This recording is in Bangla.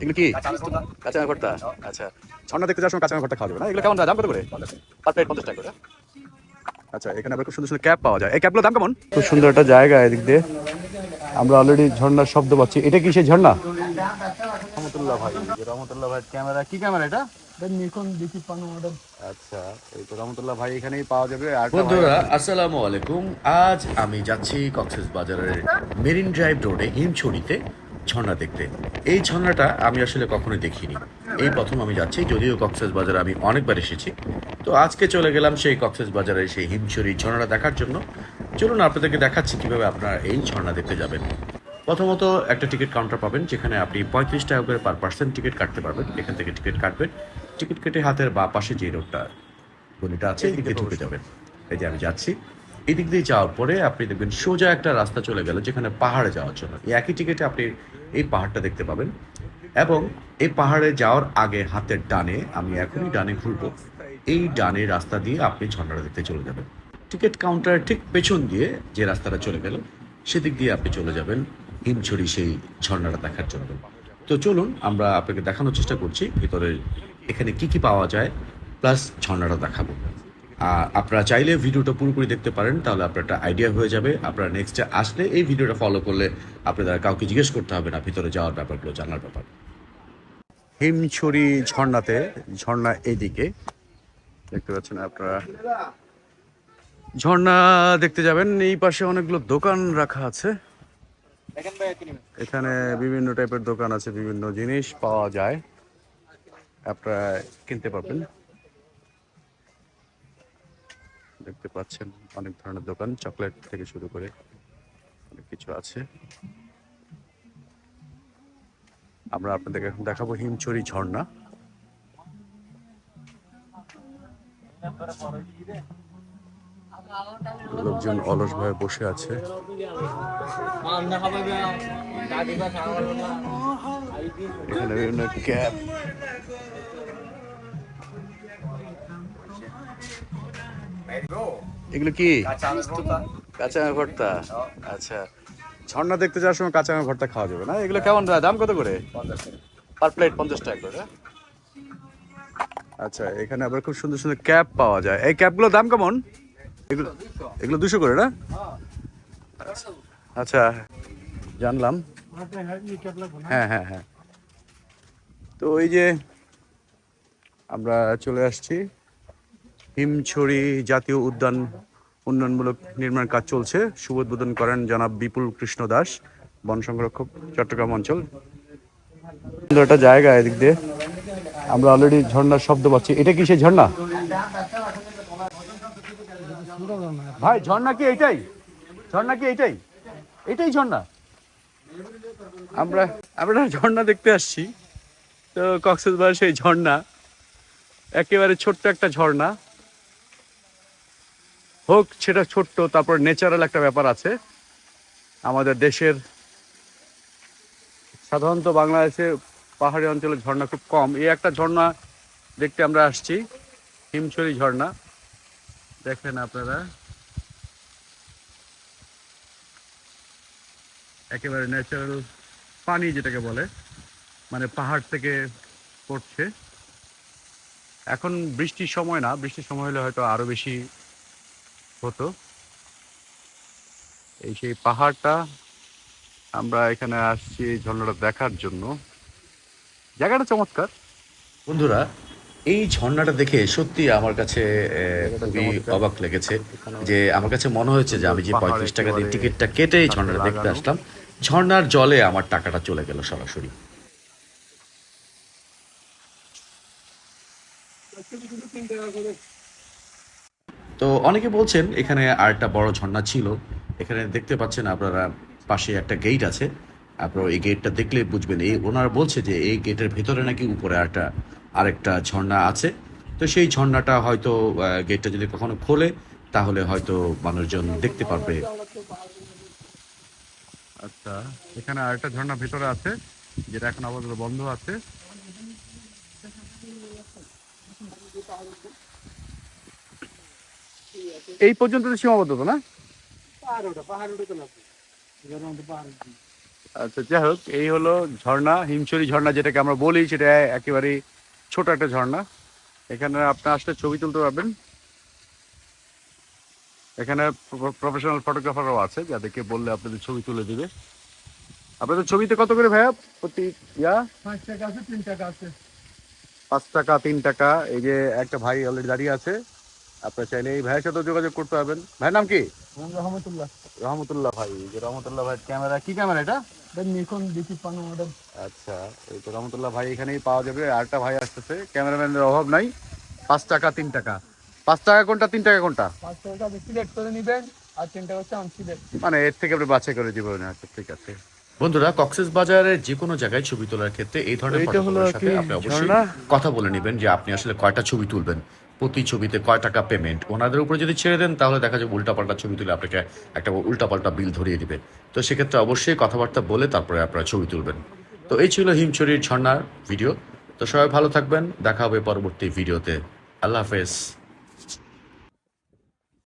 এগুলো কি? কাঁচা ভর্তা? আচ্ছা। ঝর্ণা দেখতে যাওয়ার সময় কাঁচা ভর্তা খাওয়া যাবে না? এগুলো কেমন দাম? কত করে? পার প্লেট পঞ্চাশ টাকা করে। আচ্ছা এখানে আবার খুব সুন্দর সুন্দর ক্যাপ পাওয়া যায়। এই ক্যাপগুলোর দাম কেমন? খুব সুন্দর একটা জায়গা এদিক দিয়ে। আমরা অলরেডি ঝর্ণার শব্দ পাচ্ছি। এটা কি সেই ঝর্ণা? রহমতুল্লাহ ভাই রহমতুল্লাহ ভাই ক্যামেরা। কি ক্যামেরা এটা? নিকন ডিপি পানো মডেল আচ্ছা এই তো রহমতুল্লাহ ভাই এখানেই পাওয়া যাবে। আর বন্ধুরা আসসালামু আলাইকুম। আজ আমি যাচ্ছি কক্সেস বাজারের মেরিন ড্রাইভ রোডে হিমছড়িতে। ঝর্ণা দেখতে। এই ঝর্ণাটা আমি আসলে কখনোই দেখিনি। এই প্রথম আমি যাচ্ছি যদিও কক্সেস বাজারে আমি অনেকবার এসেছি। তো আজকে চলে গেলাম সেই কক্সেস বাজারের সেই হিমছড়ি ঝর্ণাটা দেখার জন্য। চলুন আপনাদেরকে দেখাচ্ছি কীভাবে আপনারা এই ঝর্ণা দেখতে যাবেন। প্রথমত একটা টিকিট কাউন্টার পাবেন যেখানে আপনি পঁয়ত্রিশ টাকা করে পার পার্সেন্ট টিকিট কাটতে পারবেন। এখান থেকে টিকিট কাটবেন। টিকিট কেটে হাতের বা পাশে যে রোডটা গলিটা আছে এই দিকে ঢুকে যাবেন। এই যে আমি যাচ্ছি। এই দিক দিয়ে যাওয়ার পরে আপনি দেখবেন সোজা একটা রাস্তা চলে গেল, যেখানে পাহাড়ে যাওয়ার জন্য। এই একই টিকিটে আপনি এই পাহাড়টা দেখতে পাবেন এবং এই পাহাড়ে যাওয়ার আগে হাতের ডানে, আমি এখনই ডানে ঘুরবো, এই ডানে রাস্তা দিয়ে আপনি ঝর্ণাটা দেখতে চলে যাবেন। টিকিট কাউন্টারের ঠিক পেছন দিয়ে যে রাস্তাটা চলে গেল, সেদিক দিয়ে আপনি চলে যাবেন হিমছড়ি সেই ঝর্ণাটা দেখার জন্য। তো চলুন, আমরা আপনাকে দেখানোর চেষ্টা করছি ভিতরে এখানে কি কি পাওয়া যায় প্লাস ঝর্ণাটা দেখাবো। আপনারা চাইলে ভিডিওটা পুরোপুরি দেখতে পারেন, তাহলে আপনার একটা আইডিয়া হয়ে যাবে। আপনারা নেক্সটে আসলে এই ভিডিওটা ফলো করলে আপনাদের কাউকে জিজ্ঞেস করতে হবে না, ভিতরে যাওয়ার ব্যাপারগুলো, জানার ব্যাপার। হিমছড়ি ঝর্ণাতে, ঝর্ণা এইদিকে দেখতে পাচ্ছেন আপনারা। ঝর্ণা দেখতে যাবেন, এই পাশে অনেকগুলো দোকান রাখা আছে। এখানে বিভিন্ন টাইপের দোকান আছে, বিভিন্ন জিনিস পাওয়া যায়। আপনারা কিনতে পারবেন। দেখতে পাচ্ছেন অনেক ধরনের দোকান, চকলেট থেকে শুরু করে অনেক কিছু আছে। আমরা আপনাদেরকে এখন দেখাবো হিমছড়ি ঝর্ণা। লোকজন অলস অলসভাবে বসে আছে। এখানে বিভিন্ন ক্যাব এগুলো কি? কাঁচা আমের ভর্তা। আচ্ছা। ঝর্ণা দেখতে যাওয়ার সময় কাঁচা আমের ভর্তা খাওয়া যাবে না? এগুলো কেমন দাম কত করে? পার প্লেট পঞ্চাশ টাকা করে। আচ্ছা এখানে আবার খুব সুন্দর সুন্দর ক্যাপ পাওয়া যায়। এই ক্যাপগুলোর দাম কেমন? এগুলো এগুলো দুশো করে না? আচ্ছা জানলাম। হ্যাঁ হ্যাঁ হ্যাঁ। তো ওই যে আমরা চলে আসছি। হিমছড়ি জাতীয় উদ্যান উন্নয়নমূলক নির্মাণ কাজ চলছে। শুভ উদ্বোধন করেন জনাব বিপুল কৃষ্ণ দাস, বন সংরক্ষক, চট্টগ্রাম অঞ্চল। সুন্দর একটা জায়গা এদিক দিয়ে। আমরা অলরেডি ঝর্ণার শব্দ পাচ্ছি। এটা কি সেই ঝর্ণা? ভাই, ঝর্ণা কি এইটাই? ঝর্ণা কি এইটাই? এটাই ঝর্ণা? আমরা আমরা ঝর্ণা দেখতে আসছি। তো কক্সবাজার সেই ঝর্ণা। একেবারে ছোট্ট একটা ঝর্ণা। হোক, সেটা ছোট্ট, তারপর ন্যাচারাল একটা ব্যাপার আছে। আমাদের দেশের সাধারণত বাংলাদেশে পাহাড়ি অঞ্চলে ঝর্ণা খুব কম। এই একটা ঝর্ণা দেখতে আমরা আসছি, হিমছড়ি ঝর্ণা। দেখেন আপনারা। একেবারে ন্যাচারাল পানি যেটাকে বলে মানে পাহাড় থেকে পড়ছে। এখন বৃষ্টির সময় না, বৃষ্টির সময় হলে হয়তো আরও বেশি হতো এই সেই পাহাড়টা আমরা এখানে আসছি এই ঝর্ণাটা দেখার জন্য। জায়গাটা চমৎকার। বন্ধুরা এই ঝর্ণাটা দেখে সত্যি আমার কাছে খুবই অবাক লেগেছে যে আমার কাছে মনে হয়েছে যে আমি যে পঁয়ত্রিশ টাকা দিয়ে টিকিটটা কেটে এই ঝর্ণাটা দেখতে। আসলাম ঝর্ণার জলে আমার টাকাটা চলে গেল সরাসরি। তো অনেকে বলছেন এখানে আর একটা বড় ঝর্ণা ছিল। এখানে দেখতে পাচ্ছেন আপনারা পাশে একটা গেট আছে। আপনারা এই গেটটা দেখলে বুঝবেন। এই ওনারা বলছে যে এই গেটের ভেতরে নাকি উপরে একটা আরেকটা ঝর্ণা আছে। তো সেই ঝর্ণাটা হয়তো গেটটা যদি কখনো খোলে, তাহলে হয়তো মানুষজন দেখতে পারবে। আচ্ছা এখানে আরেকটা ঝর্ণা ভেতরে আছে, যেটা এখন আপাতত বন্ধ আছে। এই পর্যন্ত তো সীমাবদ্ধ তো না? আচ্ছা যাই হোক এই হলো ঝর্ণা হিমছড়ি ঝর্ণা যেটাকে আমরা বলি সেটা একেবারেই ছোট একটা ঝর্ণা। এখানে আপনি আসলে ছবি তুলতে পারবেন। এখানে প্রফেশনাল ফটোগ্রাফারও আছে যাদেরকে বললে আপনাদের ছবি তুলে দিবে। আপনাদের ছবিতে কত করে ভাইয়া? প্রতি ইয়া? পাঁচ টাকা আছে তিন টাকা আছে। পাঁচ টাকা তিন টাকা। এই যে একটা ভাই অলরেডি দাঁড়িয়ে আছে। আপনার চাইলে এই ভাইয়ের সাথে যোগাযোগ করতে পারবেন। ভাইয়ের নাম কি? রহমতুল্লাহ। রহমতুল্লাহ ভাই এই যে রহমতুল্লাহ ভাই ক্যামেরা কি ক্যামেরা এটা? নিকন ডিপি পানো মডেল আচ্ছা এই তো রহমতুল্লাহ ভাই এখানেই পাওয়া যাবে। আরেকটা ভাই আসতেছে ক্যামেরাম্যানের অভাব নাই। পাঁচ টাকা তিন টাকা। পাঁচ টাকা কোনটা তিন টাকা কোনটা? পাঁচ টাকা সিলেক্ট করে নেবেন আর তিন টাকা হচ্ছে আনসিলেক্ট মানে এর থেকে আপনি বাছাই করে দিবেন আচ্ছা ঠিক আছে। বন্ধুরা কক্সেস বাজারের যে কোনো জায়গায় ছবি তোলার ক্ষেত্রে এই ধরনের হলো সাথে আপনি অবশ্যই কথা বলে নেবেন যে আপনি আসলে কয়টা ছবি তুলবেন। প্রতি ছবিতে কয় টাকা পেমেন্ট ওনাদের উপরে যদি ছেড়ে দেন, তাহলে দেখা যাবে উল্টাপাল্টা ছবি তুলে আপনাকে একটা উল্টাপাল্টা বিল ধরিয়ে দিবে। তো সেক্ষেত্রে অবশ্যই কথাবার্তা বলে তারপরে আপনারা ছবি তুলবেন। তো এই ছিল হিমছড়ির ঝর্ণার ভিডিও তো সবাই ভালো থাকবেন। দেখা হবে পরবর্তী ভিডিওতে আল্লাহ হাফেজ।